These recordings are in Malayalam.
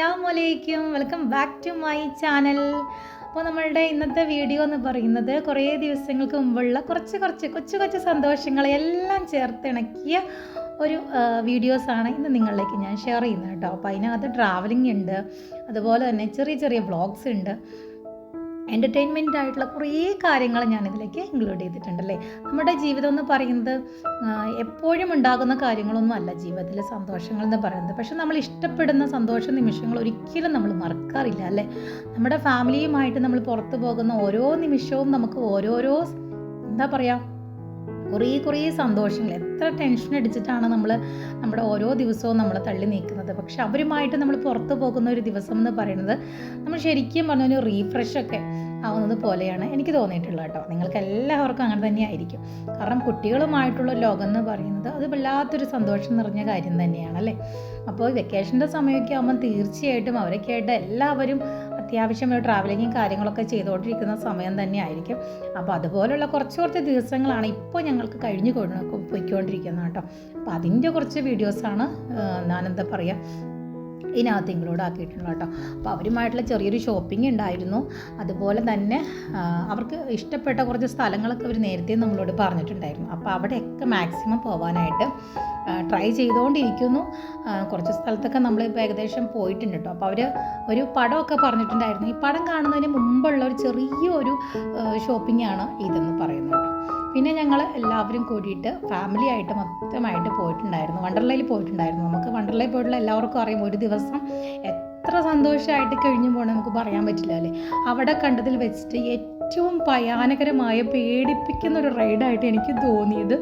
അസ്സാം വലൈക്കും welcome back to my channel. അപ്പോൾ നമ്മളുടെ ഇന്നത്തെ വീഡിയോ എന്ന് പറയുന്നത് കുറേ ദിവസങ്ങൾക്ക് മുമ്പുള്ള കുറച്ച് കുറച്ച് കൊച്ചു കൊച്ചു സന്തോഷങ്ങളെല്ലാം ചേർത്തിണക്കിയ ഒരു വീഡിയോസാണ് ഇന്ന് നിങ്ങളിലേക്ക് ഞാൻ ഷെയർ ചെയ്യുന്നത് കേട്ടോ. അപ്പോൾ അതിനകത്ത് ട്രാവലിംഗ് ഉണ്ട്. അതുപോലെ തന്നെ ചെറിയ ചെറിയ വ്ളോഗ്സ് ഉണ്ട്. എന്റർടൈൻമെന്റ് ആയിട്ടുള്ള കുറേ കാര്യങ്ങൾ ഞാൻ ഇതിലേക്ക് ഇൻക്ലൂഡ് ചെയ്തിട്ടുണ്ടല്ലേ? നമ്മുടെ ജീവിതം എന്ന് പറയുന്നത് എപ്പോഴും ഉണ്ടാകുന്ന കാര്യങ്ങളൊന്നും അല്ല ജീവിതത്തിലെ സന്തോഷങ്ങൾ എന്ന് പറയുന്നത്. പക്ഷെ നമ്മൾ ഇഷ്ടപ്പെടുന്ന സന്തോഷ നിമിഷങ്ങൾ ഒരിക്കലും നമ്മൾ മറക്കാറില്ല അല്ലേ? നമ്മുടെ ഫാമിലിയുമായിട്ട് നമ്മൾ പുറത്തു പോകുന്ന ഓരോ നിമിഷവും നമുക്ക് ഓരോരോ എന്താ പറയുക കുറേ കുറേ സന്തോഷങ്ങൾ. എത്ര ടെൻഷൻ അടിച്ചിട്ടാണ് നമ്മൾ നമ്മുടെ ഓരോ ദിവസവും നമ്മൾ തള്ളി നീക്കുന്നത്. പക്ഷെ അവരുമായിട്ട് നമ്മൾ പുറത്തു പോകുന്ന ഒരു ദിവസം എന്ന് പറയുന്നത് നമ്മൾ ശരിക്കും പറഞ്ഞ ഒരു റീഫ്രഷ് ഒക്കെ ആവുന്നത് പോലെയാണ് എനിക്ക് തോന്നിയിട്ടുള്ളത് കേട്ടോ. നിങ്ങൾക്ക് എല്ലാവർക്കും അങ്ങനെ തന്നെ ആയിരിക്കും കാരണം കുട്ടികളുമായിട്ടുള്ള ലോകം എന്ന് പറയുന്നത് അത് വല്ലാത്തൊരു സന്തോഷം നിറഞ്ഞ കാര്യം തന്നെയാണ് അല്ലേ? അപ്പോൾ വെക്കേഷന്റെ സമയമൊക്കെ ആകുമ്പോൾ തീർച്ചയായിട്ടും അവരൊക്കെ ആയിട്ട് എല്ലാവരും അത്യാവശ്യം ട്രാവലിങ്ങും കാര്യങ്ങളൊക്കെ ചെയ്തുകൊണ്ടിരിക്കുന്ന സമയം തന്നെയായിരിക്കും. അപ്പോൾ അതുപോലുള്ള കുറച്ച് കുറച്ച് ദിവസങ്ങളാണ് ഇപ്പോൾ ഞങ്ങൾക്ക് കഴിഞ്ഞു കൊണ്ട് പോയിക്കൊണ്ടിരിക്കുന്നത് കേട്ടോ. അപ്പോൾ അതിന്റെ കുറച്ച് വീഡിയോസാണ് ഞാനെന്താ പറയുക ഇതിനകത്ത് ഇൻക്ലൂഡ് ആക്കിയിട്ടുണ്ട് കേട്ടോ. അപ്പോൾ അവരുമായിട്ടുള്ള ചെറിയൊരു ഷോപ്പിംഗ് ഉണ്ടായിരുന്നു. അതുപോലെ തന്നെ അവർക്ക് ഇഷ്ടപ്പെട്ട കുറച്ച് സ്ഥലങ്ങളൊക്കെ അവർ നേരത്തെ നമ്മളോട് പറഞ്ഞിട്ടുണ്ടായിരുന്നു. അപ്പോൾ അവിടെയൊക്കെ മാക്സിമം പോകാനായിട്ട് ട്രൈ ചെയ്തുകൊണ്ടിരിക്കുന്നു കുറച്ച് സ്ഥലത്തൊക്കെ നമ്മൾ ഇപ്പോൾ ഏകദേശം പോയിട്ടുണ്ട് കേട്ടോ. അപ്പോൾ അവർ ഒരു പടമൊക്കെ പറഞ്ഞിട്ടുണ്ടായിരുന്നു. ഈ പടം കാണുന്നതിന് മുമ്പുള്ള ഒരു ചെറിയൊരു ഷോപ്പിംഗ് ആണ് ഇതെന്ന് പറയുന്നത് പിന്നെ ഞങ്ങൾ എല്ലാവരും കൂടിയിട്ട് ഫാമിലി ആയിട്ട് മൊത്തമായിട്ട് പോയിട്ടുണ്ടായിരുന്നു. വണ്ടർലയിൽ പോയിട്ടുണ്ടായിരുന്നു. നമുക്ക് വണ്ടർലയിൽ പോയിട്ടുള്ള എല്ലാവർക്കും അറിയാം. ഒരു ദിവസം എത്ര സന്തോഷമായിട്ട് കഴിഞ്ഞു പോകണം നമുക്ക് പറയാൻ പറ്റില്ല അല്ലേ? അവിടെ കണ്ടതിൽ വെച്ചിട്ട് ഏറ്റവും ഭയാനകരമായ പേടിപ്പിക്കുന്ന ഒരു റൈഡായിട്ട് എനിക്ക് തോന്നിയത്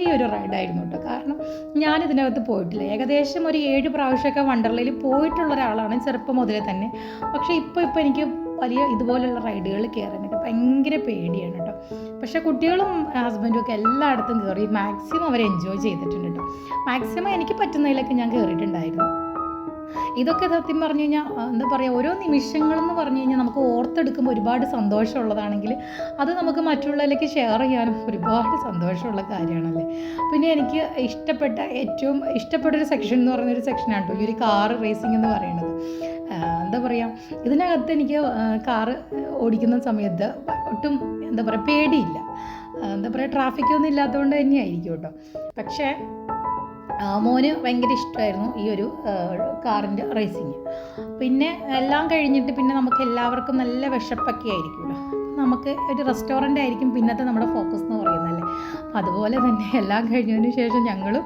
ഈ ഒരു റൈഡായിരുന്നു കേട്ടോ കാരണം ഞാൻ ഇതിനകത്ത് പോയിട്ടില്ല. ഏകദേശം ഒരു ഏഴ് പ്രാവശ്യമൊക്കെ വണ്ടർലയിൽ പോയിട്ടുള്ള ഒരാളാണ് ചെറുപ്പം മുതലേ തന്നെ. പക്ഷേ ഇപ്പോൾ ഇപ്പോൾ എനിക്ക് വലിയ ഇതുപോലുള്ള റൈഡുകൾ കയറാനായിട്ട് ഭയങ്കര പേടിയാണ് കേട്ടോ. പക്ഷേ കുട്ടികളും ഹസ്ബൻഡും ഒക്കെ എല്ലായിടത്തും കയറി മാക്സിമം അവർ എൻജോയ് ചെയ്തിട്ടുണ്ട് കേട്ടോ. മാക്സിമം എനിക്ക് പറ്റുന്നതിലൊക്കെ ഞാൻ കയറിയിട്ടുണ്ടായിരുന്നു. ഇതൊക്കെ സത്യം പറഞ്ഞു കഴിഞ്ഞാൽ എന്താ പറയുക ഓരോ നിമിഷങ്ങളെന്ന് പറഞ്ഞു കഴിഞ്ഞാൽ നമുക്ക് ഓർത്തെടുക്കുമ്പോൾ ഒരുപാട് സന്തോഷമുള്ളതാണെങ്കിൽ അത് നമുക്ക് മറ്റുള്ളവരിലേക്ക് ഷെയർ ചെയ്യാനും ഒരുപാട് സന്തോഷമുള്ള കാര്യമാണല്ലേ. പിന്നെ എനിക്ക് ഇഷ്ടപ്പെട്ട ഏറ്റവും ഇഷ്ടപ്പെട്ട ഒരു സെക്ഷൻ എന്ന് പറയുന്നൊരു സെക്ഷനാണ് കേട്ടോ ഈ ഒരു കാർ റേസിംഗ് എന്ന് പറയുന്നത്. എന്താ പറയുക ഇതിനകത്ത് എനിക്ക് കാറ് ഓടിക്കുന്ന സമയത്ത് ഒട്ടും എന്താ പറയുക പേടിയില്ല. എന്താ പറയുക ട്രാഫിക്കൊന്നും ഇല്ലാത്തതുകൊണ്ട് തന്നെയായിരിക്കും കേട്ടോ. പക്ഷേ മോന് ഭയങ്കര ഇഷ്ടമായിരുന്നു ഈ ഒരു കാറിന്റെ റേസിങ് പിന്നെ എല്ലാം കഴിഞ്ഞിട്ട് പിന്നെ നമുക്ക് എല്ലാവർക്കും നല്ല വിശപ്പൊക്കെ ആയിരിക്കുമല്ലോ നമുക്ക് ഒരു റെസ്റ്റോറന്റ് ആയിരിക്കും പിന്നത്തെ നമ്മുടെ ഫോക്കസ് എന്ന് പറയുന്നതല്ലേ അപ്പം അതുപോലെ തന്നെ എല്ലാം കഴിഞ്ഞതിന് ശേഷം ഞങ്ങളും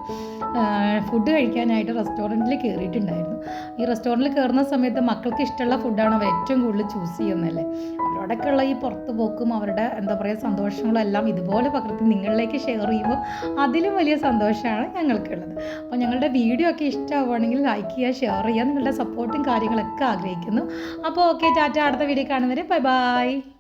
ഫുഡ് കഴിക്കാനായിട്ട് റെസ്റ്റോറന്റിൽ കയറിയിട്ടുണ്ടായിരുന്നു ഈ റെസ്റ്റോറന്റിൽ കയറുന്ന സമയത്ത് മക്കൾക്ക് ഇഷ്ടമുള്ള ഫുഡാണ് അവർ ഏറ്റവും കൂടുതൽ ചൂസ് ചെയ്യുന്നതല്ലേ? അവരോടൊക്കെയുള്ള ഈ പുറത്ത് പോക്കും അവരുടെ എന്താ പറയുക സന്തോഷങ്ങളും എല്ലാം ഇതുപോലെ പകർത്തി നിങ്ങളിലേക്ക് ഷെയർ ചെയ്യുമ്പോൾ അതിലും വലിയ സന്തോഷമാണ് ഞങ്ങൾക്കുള്ളത്. അപ്പോൾ ഞങ്ങളുടെ വീഡിയോ ഒക്കെ ഇഷ്ടമാവുകയാണെങ്കിൽ ലൈക്ക് ചെയ്യുക ഷെയർ ചെയ്യുക നിങ്ങളുടെ സപ്പോർട്ടും കാര്യങ്ങളൊക്കെ ആഗ്രഹിക്കുന്നു. അപ്പോൾ ഓക്കെ ടാറ്റ അടുത്ത വീഡിയോ കാണുന്നവരെ ബൈ ബൈ